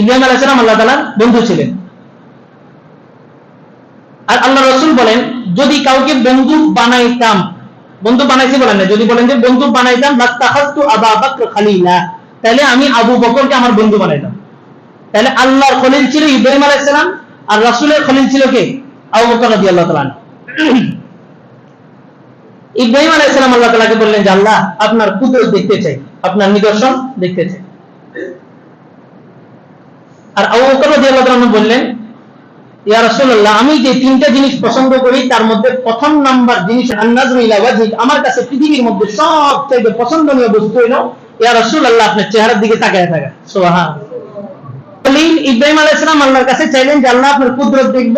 ইব্রাহিম আলাইসালাম আল্লাহ তালার বন্ধু ছিলেন। আর আল্লাহ রসুল বলেন, যদি কাউকে বন্ধু বানাইতাম বন্ধু বানাইছি বলেন না, যদি বলেন যে বন্ধু বানাইতাম আবা বকর খালিলা তাহলে আমি আবু বকরকে আমার বন্ধু বানাইতাম। তাহলে আল্লাহর খলিল ছিল ইব্রাহিম আলাইহিস সালাম, আর রাসূলের খলিল ছিল কে? আবু বকর রাদিয়াল্লাহু তাআলা ইব্রাহিম আলাইহিস সালাম আল্লাহ তাআলাকে বললেন যে, আল্লাহ, আপনার কুদরত দেখতে চাই, আপনার নিদর্শন দেখতে চাই। আর আবু রাদিয়াল্লাহু তাআলা বললেন, ইয়া রাসূলুল্লাহ, আমি যে তিনটা জিনিস পছন্দ করি, তার মধ্যে প্রথম নাম্বার জিনিস আন্নাজরু ইলা ওয়াজহিক। আমার কাছে পৃথিবীর মধ্যে সবচেয়ে পছন্দনীয় বস্তু হলো, ইয়া রাসূলুল্লাহ, আপনার চেহারার দিকে তাকায় থাকা। সুবহান। খলিল ইব্রাহিম আলাইহিস সালাম আল্লাহর কাছে চাইলেন যে, আল্লাহ আপনার কুদরত দেখব।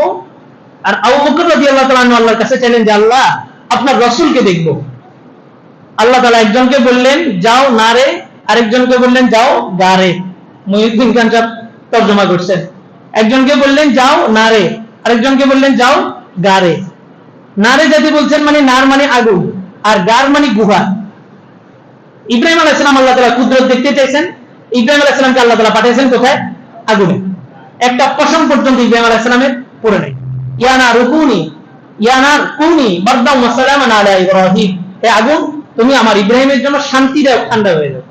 আর আবু বকর রাদিয়াল্লাহু তাআলা আল্লাহর কাছে চাইলেন যে, আল্লাহ আপনার রাসূলকে দেখব। আল্লাহ তাআলা একজনকে বললেন, যাও নারে। আরেকজনকে বললেন, যাও গারে। মুহিউদ্দিন খান সাহেব তর্জমা করছেন। একজনকে বললেন, যাও নারে। আরেকজনকে বললেন, যাও গারে। নারে যদি বলছেন মানে নার মানে আগুন, আর গার মানে গুহা। ইব্রাহিম আলাইসালাম আল্লাহ তালা কুদরত দেখতে চাইছেন। ইব্রাহিম আলাইসালামকে আল্লাহ তালা পাঠিয়েছেন কোথায়? আগুনে। একটা পশম পর্যন্ত ইব্রাহিম আলাইসালামের পড়ে নাই। ইয়ানা রুকুনি ইয়ানার কুনি বারদাম ওয়াসালাম আলা ইব্রাহিম। হে আগুন, তুমি আমার ইব্রাহিমের জন্য শান্তি দাও ঠান্ডা হয়ে যাও।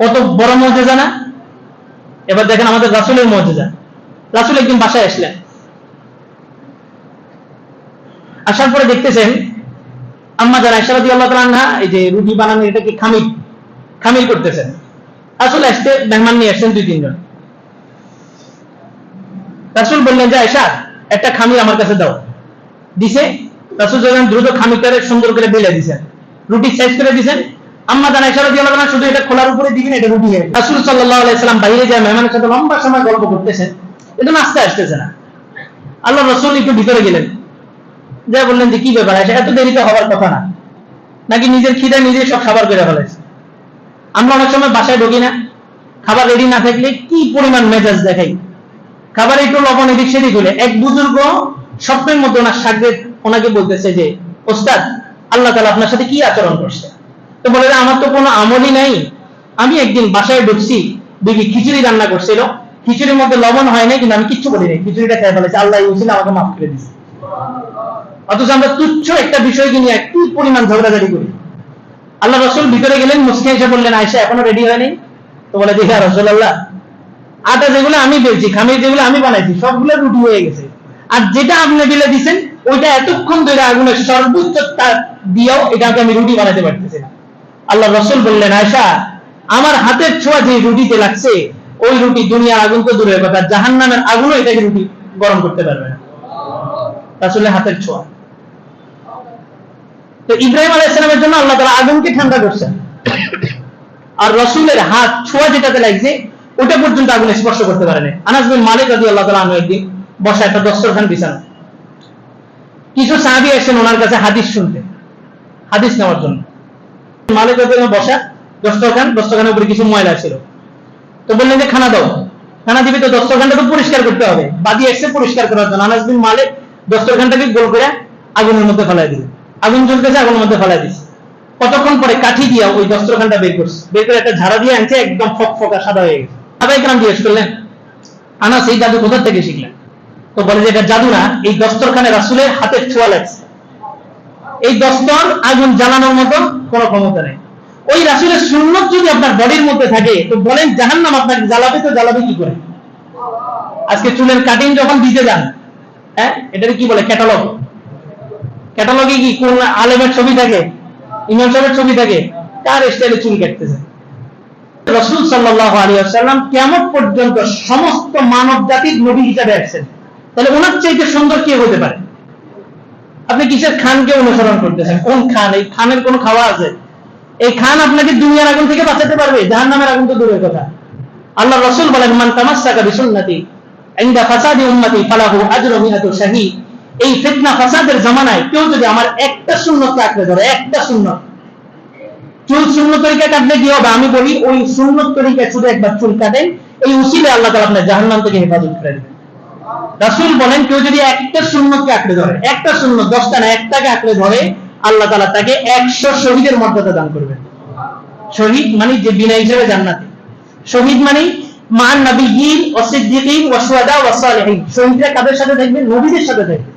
কত বড় মর্যাদা না? এবার দেখেন আমাদের রাসুলের মর্যাদা রাসুল একদিন বাসায় আসলেন। আসার পরে দেখতেছেন আম্মা যারা ইশারাদি আল্লাহ তাআলা এই যে রুটি বানানো এটা কি খামির খামির করতেছেন। আসতে মেহমান নিয়ে আসছেন দুই, তিনজন। রাসুল বললেন, যে আয়সা একটা খামির আমার কাছে দাও। দিছে, রাসুল যখন দ্রুত খামিরটারে সুন্দর করে বেলে দিছেন। রুটি সাইজ করে দিছেন আম্মা জানা ইশারা দিয়ে আল্লাহ শুধু এটা খোলার উপরে দিবেন এটা রুটি হয়ে। রাসূল সাল্লাল্লাহু আলাইহি সাল্লাম বাইরে যায়, মেহমানের সাথে লম্বা সময় গল্প করতেছেন এটা নাস্তা আসতেছে না। আল্লাহ রাসূল একটু ভিতরে গেলেন। যা বললেন যে, কি ব্যাপার আছে এত দেরিতে হওয়ার কথা না। নাকি নিজের খিদে নিজে সব খাবার করে ফেলেছে? আমরা অনেক সময় বাসায় ঢুকি না। খাবার রেডি না থাকলে কি পরিমাণ মেজাজ দেখাই? খাবার একটু লবণ এদিক সেদিক হলে এক বুজুর্গ স্বপ্নের মধ্যে ওনার সাগরে ওনাকে বলতেছে যে, ওস্তাদ, আল্লাহ তালা আপনার সাথে কি আচরণ করছে? তো বলে যে, আমার তো কোনো আমলই নাই। আমি একদিন বাসায় ঢুকছি বিবি খিচুড়ি রান্না করছিল। খিচুড়ির মধ্যে লবণ হয় নাই কিন্তু আমি কিচ্ছু বলি নাই। খিচুড়িটা খেয়ে ফেলেছি। আল্লাহ ইউছিল আমাকে মাফ করে দিচ্ছে অথচ আমরা তুচ্ছ একটা বিষয়কে নিয়ে কি পরিমাণ ঝগড়াঝাড়ি করি। আল্লাহ রসুল ভিতরে গেলেন মুসকে এসে বললেন আয়সা এখনও রেডি হয়নি? তো বলে দেখে রসুল আল্লাহ আটা যেগুলো আমি বেলছি খামির যেগুলো আমি বানাইছি সবগুলো রুটি হয়ে গেছে। আর যেটা আপনি বিলে দিছেন ওইটা এতক্ষণ ধরে আগুনের সর্বোচ্চ তাপ দিয়েও এটাকে আমি রুটি বানাতে পারতেছি না। আল্লাহ রসুল বললেন আয়সা আমার হাতের ছোঁয়া যে রুটিতে লাগছে, ওই রুটি দুনিয়ার আগুন তো দূরের কথা জাহান নামের আগুনও এটাকে রুটি গরম করতে পারবে না। আসলে হাতের ছোঁয়া। তো ইব্রাহিম আলাইসালামের জন্য আল্লাহ তালা আগুনকে ঠান্ডা করছেন। আর রসুলের হাত, ছোঁয়া যেটাতে লাগছে ওটা পর্যন্ত আগুন স্পর্শ করতে পারেনি। আনাস বিন মালিক রাজি আল্লাহ তালা আমি একদিন বসা একটা দস্তরখান বিছানা কিছু সাহাবি আসেন ওনার কাছে হাদিস শুনতে, হাদিস নেওয়ার জন্য। মালিক বসা, দস্তরখান, দস্তরখানের উপরে কিছু ময়লা ছিল। তো বললেন যে, খানা দাও। খানা দিবি তো দস্তরখানটা তো পরিষ্কার করতে হবে। বাদি এসে পরিষ্কার করার জন্য আনাস বিন মালিক দস্তরখানটাকে গোল করে আগুনের মধ্যে ফেলাই দিল আগুন জ্বলতেছে, আগুনের মধ্যে ফেলাই দিছে। কতক্ষণ পরে কাঠি দিয়া ওই দস্তরখানটা বের করছে। বের করে একটা ঝাড়া দিয়ে আনছে, একদম ফক ফকা সাদা হয়ে গেছে। সবাই কেন জিজ্ঞেস করলেন আনা সেই জাদু কোথা থেকে শিখলেন? তো বলে যে, এটা জাদু না, এই দস্তরখানে রাসুলের হাতের ছোঁয়া লাগছে। এই দস্তর আগুন জ্বালানোর মতো কোনো ক্ষমতা নেই। ওই রাসুলের সুন্নত যদি আপনার বডির মধ্যে থাকে, তো বলেন জাহান্নাম আপনাকে জ্বালাবে তো জ্বালাবে কি করে? আজকে চুলের কাটিং যখন দিতে যান হ্যাঁ এটাকে কি বলে? ক্যাটালগ ক্যাটালগে কি কোন আলেমের ছবি থাকে? ইমাম সাহেবের ছবি থাকে? কার স্টাইলে চুল কাটতেছে? রসুল সাল্লাল্লাহু আলাইহি ওয়াসাল্লাম কিয়ামত পর্যন্ত সমস্ত মানব জাতির নবী হিসাবে আসছেন? তাহলে ওনার চাইতে সুন্দর কে হতে পারে? আপনি কিসের খানকে অনুসরণ করতেছেন? কোন খান? এই খানের কোন খাওয়া আছে? এই খান আপনাকে দুনিয়ার আগুন থেকে বাঁচাতে পারবে, জাহান্নামের আগুন তো দূরের কথা। আল্লাহ রসুল বলেন, মান তামাসসাকা বিসুন্নতি ইনদা ফাসাদি উম্মতি ফালাহু এই ফিতনা ফাসাদের কেউ যদি আমার একটা আঁকড়ে ধরে, একটা সুন্নত, চুল সুন্নত তরিকা কাটলে কি হবে? আমি বলি, ওই সুন্নত তরিকা শুধু একবার চুল কাটেন, এই উসিলে আল্লাহ তাআলা আপনার জাহান্নাম থেকে হেফাজত করে দেবেন রাসূল বলেন, কেউ যদি একটা শূন্যকে আঁকড়ে ধরে, একটা শূন্য দশটা না, একটাকে আঁকড়ে ধরে, আল্লাহ তালা তাকে একশো শহীদের মর্যাদা দান করবেন। শহীদ মানে যে বিনা হিসেবে জান্নাতে। শহীদ মানে মান নবীন ও সিদ্দিকিন ও শুহাদা ও শহীদরা কাদের সাথে থাকবে নবীদের সাথে থাকবে